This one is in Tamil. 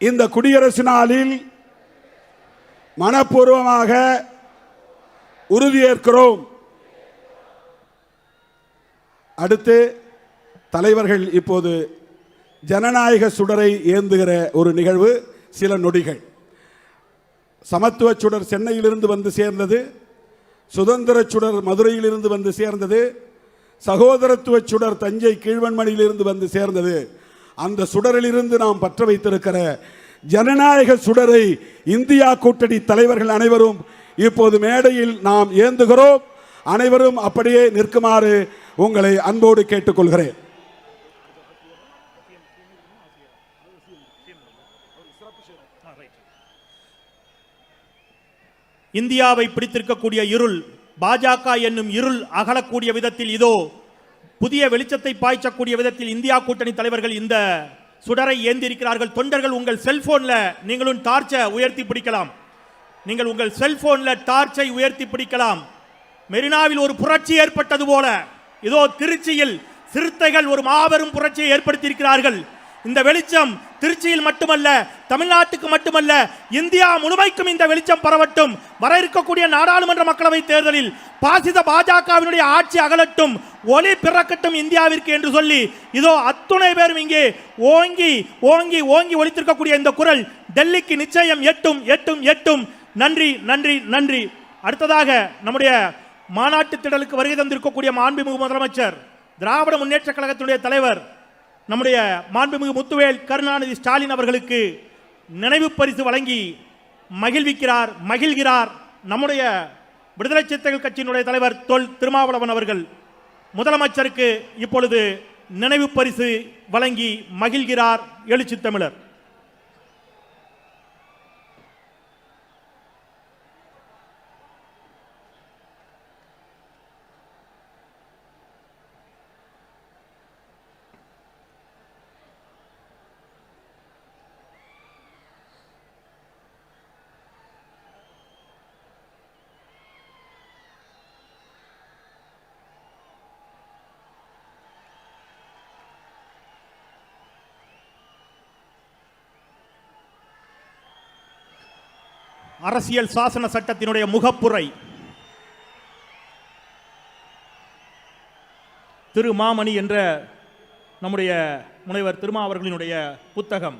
இந்த குடியரசு நாளில் மனப்பூர்வமாக உறுதியேற்கிறோம். அடுத்து தலைவர்கள் இப்போது ஜனநாயக சுடரை ஏந்துகிற ஒரு நிகழ்வு சில நொடிகள். சமத்துவ சுடர் சென்னையிலிருந்து வந்து சேர்ந்தது சுதந்திர சுடர் மதுரையிலிருந்து வந்து சேர்ந்தது சகோதரத்துவ சுடர் தஞ்சை கீழ்வன்மணியிலிருந்து வந்து சேர்ந்தது. அந்த சுடரிலிருந்து நாம் பற்ற வைத்திருக்கிற ஜனநாயக சுடரை இந்தியா கூட்டணி தலைவர்கள் அனைவரும் இப்போது மேடையில் நாம் ஏந்துகிறோம். அனைவரும் அப்படியே நிற்குமாறு உங்களை அன்போடு கேட்டுக்கொள்கிறேன். இந்தியாவை பிடித்திருக்கக்கூடிய இருள் பாஜக என்னும் இருள் அகலக்கூடிய விதத்தில் இதோ புதிய வெளிச்சத்தை பாய்ச்சக்கூடிய விதத்தில் இந்தியா கூட்டணி தலைவர்கள் இந்த சுடரை ஏந்திருக்கிறார்கள். தொண்டர்கள் உங்கள் செல்போன்ல நீங்களும் டார்ச்சை உயர்த்தி பிடிக்கலாம். நீங்கள் உங்கள் செல்போன்ல டார்ச்சை உயர்த்தி பிடிக்கலாம். மெரினாவில் ஒரு புரட்சி ஏற்பட்டது போல. இதோ திருச்சியில் சிறுத்தைகள் ஒரு மாபெரும் புரட்சியை ஏற்படுத்தியிருக்கிறார்கள். இந்த வெளிச்சம் திருச்சியில் மட்டுமல்ல தமிழ்நாட்டுக்கு மட்டுமல்ல இந்தியா முழுமைக்கும் இந்த வெளிச்சம் பரவட்டும். வர இருக்கக்கூடிய நாடாளுமன்ற மக்களவை தேர்தலில் பாசித பாஜகவினுடைய ஆட்சி அகலட்டும் ஒளி பிறக்கட்டும் இந்தியாவிற்கு என்று சொல்லி இதோ அத்துணை பேரும் இங்கே ஓங்கி ஓங்கி ஓங்கி ஒலித்திருக்கக்கூடிய இந்த குரல் டெல்லிக்கு நிச்சயம் எட்டும் எட்டும் எட்டும். நன்றி நன்றி நன்றி. அடுத்ததாக நம்முடைய மாநாட்டு திடலுக்கு வருகை தந்திருக்கக்கூடிய மாண்புமிகு முதலமைச்சர் திராவிட முன்னேற்ற கழகத்தினுடைய தலைவர் நம்முடைய மாண்புமிகு முத்துவேல் கருணாநிதி ஸ்டாலின் அவர்களுக்கு நினைவு பரிசு வழங்கி மகிழ்விக்கிறார் மகிழ்கிறார். நம்முடைய விடுதலை சிறுத்தைகள் கட்சியினுடைய தலைவர் தொல் திருமாவளவன் அவர்கள் முதலமைச்சருக்கு இப்பொழுது நினைவு பரிசு வழங்கி மகிழ்கிறார் எழுச்சி தமிழர். அரசியல் சாசன சட்டத்தினுடைய முகப்புரை. திரு மாமணி என்ற நம்முடைய முனைவர் திருமா அவர்களினுடைய புத்தகம்.